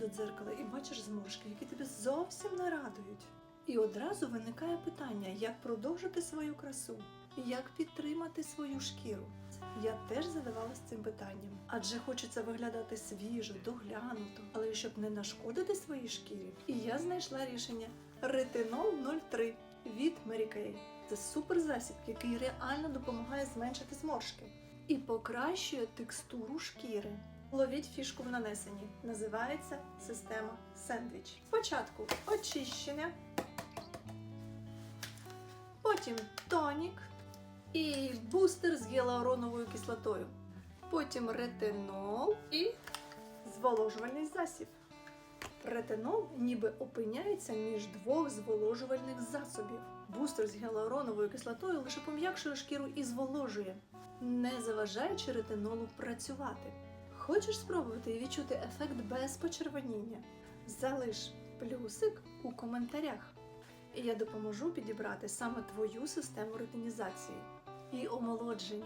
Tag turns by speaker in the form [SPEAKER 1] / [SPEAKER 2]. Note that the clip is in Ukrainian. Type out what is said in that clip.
[SPEAKER 1] до дзеркала і бачиш зморшки, які тебе зовсім не радують. І одразу виникає питання, як продовжити свою красу, як підтримати свою шкіру. Я теж задавалась цим питанням, адже хочеться виглядати свіжо, доглянуто, але щоб не нашкодити своїй шкірі. І я знайшла рішення ретинол 03 від Mary Kay. Це суперзасіб, який реально допомагає зменшити зморшки і покращує текстуру шкіри. Ловіть фішку в нанесенні. Називається система сендвіч. Спочатку очищення, потім тонік і бустер з гіалуроновою кислотою. Потім ретинол і зволожувальний засіб. Ретинол ніби опиняється між двох зволожувальних засобів. Бустер з гіалуроновою кислотою лише пом'якшує шкіру і зволожує, не заважаючи ретинолу працювати. Хочеш спробувати і відчути ефект без почервоніння? Залиш плюсик у коментарях. І я допоможу підібрати саме твою систему рутинізації і омолодження.